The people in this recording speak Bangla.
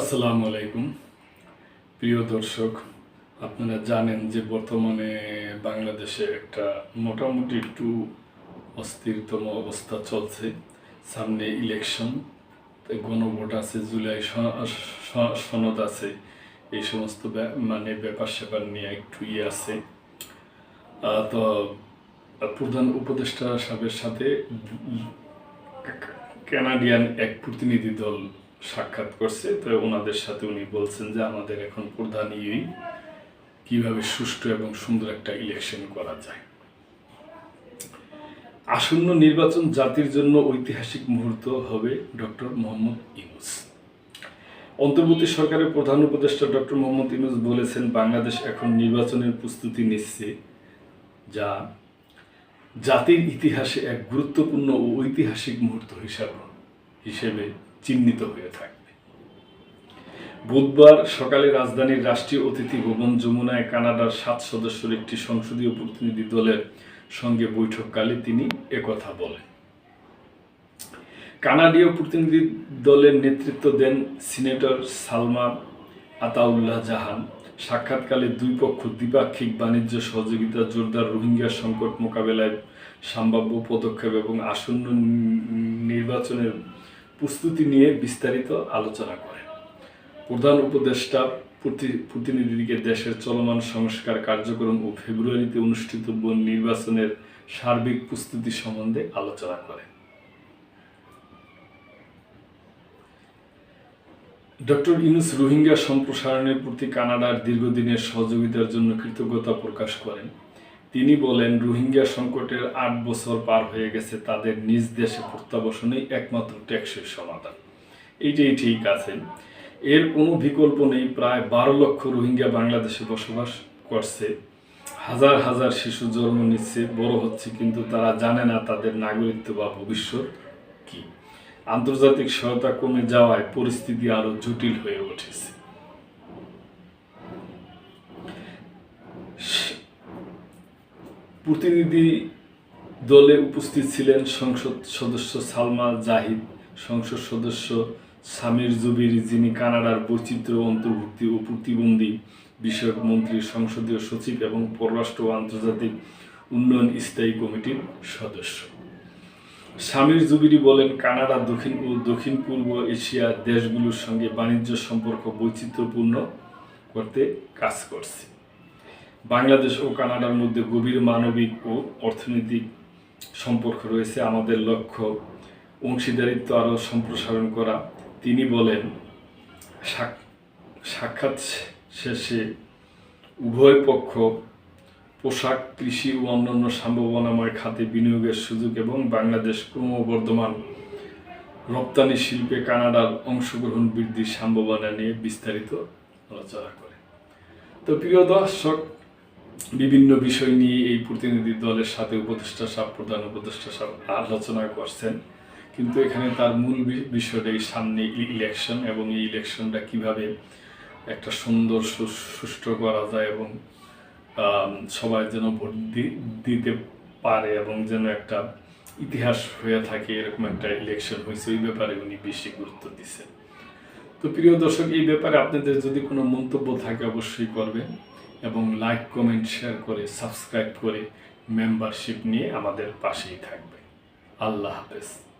আসসালামু আলাইকুম। প্রিয় দর্শক, আপনারা জানেন যে বর্তমানে বাংলাদেশে একটা মোটামুটি একটু অস্থিরতম অবস্থা চলছে। সামনে ইলেকশন গণভোট আছে, জুলাই সনদ আছে। এই সমস্ত মানে ব্যাপার স্যাপার নিয়ে একটু ইয়ে আছে। তো প্রধান উপদেষ্টা সাহেবের সাথে কানাডিয়ান এক প্রতিনিধি দল সাক্ষাৎ করছে। তো ওনাদের সাথে উনি বলছেন যে, আমাদের এখন প্রধান ইয়েই কীভাবে সুষ্ঠু এবং সুন্দর একটা ইলেকশন করা যায়? আসন্ন নির্বাচন জাতির জন্য ঐতিহাসিক মুহূর্ত হবে ডক্টর মোহাম্মদ ইউনুস। অন্তর্বর্তী সরকারের প্রধান উপদেষ্টা ডক্টর মোহাম্মদ ইউনুস বলেছেন, বাংলাদেশ এখন নির্বাচনের প্রস্তুতি নিচ্ছে যা জাতির ইতিহাসে এক গুরুত্বপূর্ণ ও ঐতিহাসিক মুহূর্ত হিসাবে হিসেবে চিহ্নিত হয়ে থাকবে। বুধবার সকালে রাজধানীর রাষ্ট্রীয় অতিথি ভবন যমুনায় কানাডার সাত সদস্যের একটি সংসদীয় প্রতিনিধি দলের সঙ্গে বৈঠককালে তিনি একথা বলেন। কানাডীয় প্রতিনিধি দলের নেতৃত্ব দেন সিনেটর সালমা আতাউল্লাহ জাহান। সাক্ষাৎকালে দুই পক্ষ দ্বিপাক্ষিক বাণিজ্য সহযোগিতা, জোরদার রোহিঙ্গা সংকট মোকাবেলায় সম্ভাব্য পদক্ষেপ এবং আসন্ন নির্বাচনের প্রস্তুতি নিয়ে বিস্তারিত আলোচনা করেন। প্রধান উপদেষ্টা প্রতিনিধিকে দেশের চলমান সংস্কার কার্যক্রম ও ফেব্রুয়ারিতে অনুষ্ঠিতব্য নির্বাচনের সার্বিক প্রস্তুতি সম্বন্ধে আলোচনা করেন। ডক্টর ইউনুস রোহিঙ্গা সম্প্রসারণের প্রতি কানাডার দীর্ঘদিনের সহযোগিতার জন্য কৃতজ্ঞতা প্রকাশ করেন। তিনি বলেন, রোহিঙ্গা সংকটের আট বছর পার হয়ে গেছে, তাদের নিজ দেশে প্রত্যাবাসনেই একমাত্র টেকসই সমাধান। এইটাই ঠিক আছে। এর কোনো বিকল্প নেই, প্রায় বারো লক্ষ রোহিঙ্গা বাংলাদেশে বসবাস করছে। হাজার হাজার শিশু জন্ম নিচ্ছে, বড় হচ্ছে, কিন্তু তারা জানে না তাদের নাগরিকত্ব বা ভবিষ্যৎ কি। আন্তর্জাতিক সহায়তা কমে যাওয়ায় পরিস্থিতি আরও জটিল হয়ে উঠেছে। প্রতিনিধি দলে উপস্থিত ছিলেন সংসদ সদস্য সালমা জাহিদ, সংসদ সদস্য সামির জুবির, যিনি কানাডার বৈচিত্র্য অন্তর্ভুক্তি ও প্রতিবন্ধী বিষয়ক মন্ত্রী, সংসদীয় সচিব এবং পররাষ্ট্র ও আন্তর্জাতিক উন্নয়ন স্থায়ী কমিটির সদস্য। স্বামীর জুবিরি বলেন, কানাডা, দক্ষিণ ও দক্ষিণ পূর্ব এশিয়ার দেশগুলোর সঙ্গে বাণিজ্য সম্পর্ক বৈচিত্র্যপূর্ণ করতে কাজ করছে। বাংলাদেশ ও কানাডার মধ্যে গভীর মানবিক ও অর্থনৈতিক সম্পর্ক রয়েছে। আমাদের লক্ষ্য অংশীদারিত্ব আরও সম্প্রসারণ করা। তিনি বলেন, সাক- সাক্ষাৎ শেষে উভয় পক্ষ পোশাক, কৃষি ও অন্যান্য সম্ভাবনাময় খাতে বিনিয়োগের সুযোগ এবং বাংলাদেশ ক্রমবর্ধমান রপ্তানি শিল্পে কানাডার অংশগ্রহণ বৃদ্ধির সম্ভাবনা নিয়ে বিস্তারিত আলোচনা করে। তো প্রিয় দর্শক বিভিন্ন বিষয় নিয়ে এই প্রতিনিধি দলের সাথে উপদেষ্টা সাহেব, প্রধান উপদেষ্টা সাহেব আলোচনা করছেন। কিন্তু এখানে তার মূল বিষয়টা এই সামনে ইলেকশন এবং এই ইলেকশনটা কীভাবে একটা সুন্দর সুষ্ঠু করা যায় এবং সবাই যেন ভোট দিতে পারে এবং যেন একটা ইতিহাস হয়ে থাকে, এরকম একটা ইলেকশন হয়েছে ওই ব্যাপারে উনি বেশি গুরুত্ব দিচ্ছেন। তো প্রিয় দর্শক, এই ব্যাপারে আপনাদের যদি কোনো মন্তব্য থাকে অবশ্যই করবেন। এবং লাইক কমেন্ট শেয়ার করে সাবস্ক্রাইব করে মেম্বারশিপ নিয়ে আমাদের পাশেই থাকবে। আল্লাহ হাফেজ।